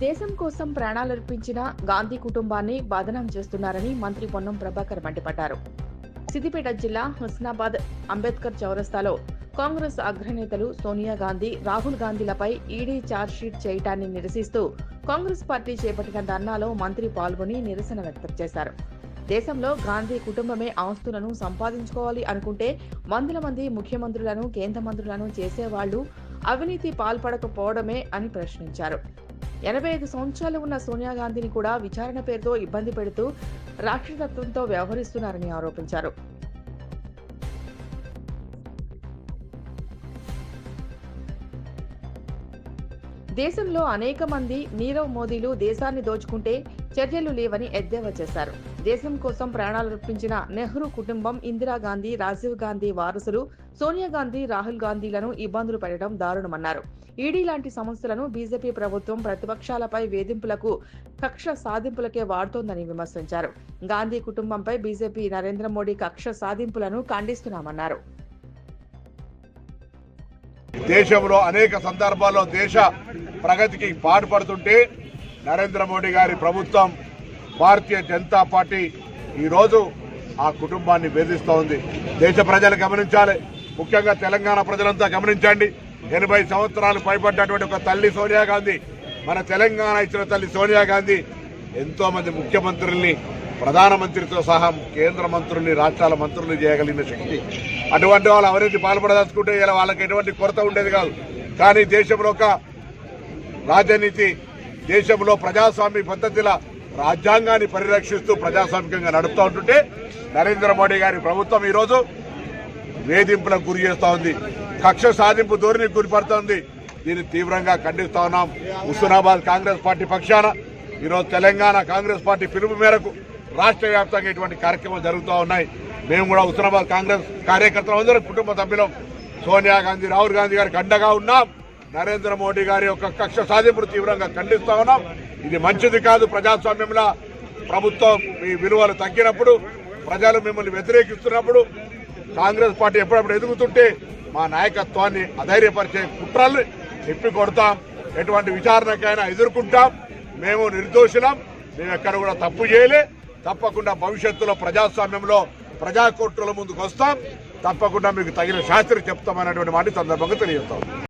దేశం కోసం ప్రాణాలర్పించిన గాంధీ కుటుంబాన్ని బాధనం చేస్తున్నారని మంత్రి పొన్నం ప్రభాకర్ మండిపడ్డారు. సిద్దిపేట జిల్లా హుస్నాబాద్ అంబేద్కర్ చౌరస్తాలో కాంగ్రెస్ అగ్రనేతలు సోనియా గాంధీ రాహుల్ గాంధీలపై ఈడీ ఛార్జ్షీట్ చేయటాన్ని నిరసిస్తూ కాంగ్రెస్ పార్టీ చేపట్టిన ధర్నాలో మంత్రి పాల్గొని నిరసన వ్యక్తం చేశారు. దేశంలో గాంధీ కుటుంబమే ఆస్తులను సంపాదించుకోవాలి అనుకుంటే వందల మంది ముఖ్యమంత్రులను కేంద్ర మంత్రులను చేసేవాళ్ళు అవినీతి పాల్పడకపోవడమే అని ప్రశ్నించారు. ఎనభై ఐదు సంవత్సరాలు ఉన్న సోనియా గాంధీని కూడా విచారణ పేరుతో ఇబ్బంది పెడుతూ రాక్షసత్వంతో వ్యవహరిస్తున్నారని ఆరోపించారు. దేశంలో అనేక మంది నీరవ్ మోదీలు దేశాన్ని దోచుకుంటే చర్యలు లేవని ఎద్దేవా చేశారు. దేశం కోసం ప్రాణాలర్పించిన నెహ్రూ కుటుంబం ఇందిరాగాంధీ రాజీవ్ గాంధీ వారసులు సోనియా గాంధీ రాహుల్ గాంధీలను ఇబ్బందులు పెట్టడం దారుణమన్నారు. ఈడీ లాంటి సంస్థలను బీజేపీ ప్రభుత్వం ప్రతిపక్షాలపై వేధింపులకు కక్ష సాధింపులకే వాడుతోందని విమర్శించారు. గాంధీ కుటుంబంపై బీజేపీ నరేంద్ర మోడీ కక్ష సాధింపులను ఖండిస్తున్నామన్నారు. దేశంలో అనేక సందర్భాల్లో దేశ ప్రగతికి పాటుపడుతుంటే నరేంద్ర మోడీ గారి ప్రభుత్వం భారతీయ జనతా పార్టీ ఈరోజు ఆ కుటుంబాన్ని వేధిస్తూ ఉంది దేశ ప్రజలు గమనించాలి. ముఖ్యంగా తెలంగాణ ప్రజలంతా గమనించండి. ఎనభై సంవత్సరాలు పైబడ్డటువంటి ఒక తల్లి సోనియా గాంధీ మన తెలంగాణ ఇచ్చిన తల్లి సోనియా గాంధీ ఎంతోమంది ముఖ్యమంత్రుల్ని ప్రధానమంత్రితో సహా కేంద్ర మంత్రుల్ని రాష్ట్రాల మంత్రుల్ని చేయగలిగిన శక్తి. అటువంటి వాళ్ళు ఎవరైతే పాల్పడదలుచుకుంటే ఇలా వాళ్ళకి ఎటువంటి కొరత ఉండేది కాదు. కానీ దేశంలో ఒక రాజనీతి దేశంలో ప్రజాస్వామ్య పద్ధతిల రాజ్యాంగాన్ని పరిరక్షిస్తూ ప్రజాస్వామికంగా నడుపుతూ ఉంటుంటే నరేంద్ర మోడీ గారి ప్రభుత్వం ఈరోజు వేధింపులకు గురి చేస్తూ ఉంది. కక్ష సాధింపు ధోరణికి గురిపడుతోంది దీన్ని తీవ్రంగా ఖండిస్తూ ఉన్నాం. హుస్నాబాద్ కాంగ్రెస్ పార్టీ పక్షాన ఈరోజు తెలంగాణ కాంగ్రెస్ పార్టీ పిలుపు మేరకు రాష్ట్ర వ్యాప్తంగా ఇటువంటి కార్యక్రమాలు జరుగుతూ ఉన్నాయి. మేము కూడా హుస్నాబాద్ కాంగ్రెస్ కార్యకర్తలు అందరం కుటుంబ సభ్యులం. సోనియా గాంధీ రాహుల్ గాంధీ గారికి అండగా ఉన్నాం. నరేంద్ర మోడీ గారి యొక్క కక్ష సాధింపును తీవ్రంగా ఖండిస్తా ఉన్నాం. ఇది మంచిది కాదు. ప్రజాస్వామ్యంలో ప్రభుత్వం మీ విలువలు తగ్గినప్పుడు ప్రజలు మిమ్మల్ని వ్యతిరేకిస్తున్నప్పుడు కాంగ్రెస్ పార్టీ ఎప్పుడప్పుడు ఎదుగుతుంటే మా నాయకత్వాన్ని అధైర్యపరిచే కుట్రల్ని చెప్పి కొడతాం ఎటువంటి విచారణకైనా ఎదుర్కొంటాం. మేము నిర్దోషులం. మేము ఎక్కడ కూడా తప్పు చేయలే. తప్పకుండా భవిష్యత్తులో ప్రజాస్వామ్యంలో ప్రజా కోర్టుల ముందుకు వస్తాం. తప్పకుండా మీకు తగిన శాస్త్రి చెప్తామనేటువంటి మాట సందర్భంగా తెలియజేస్తాం.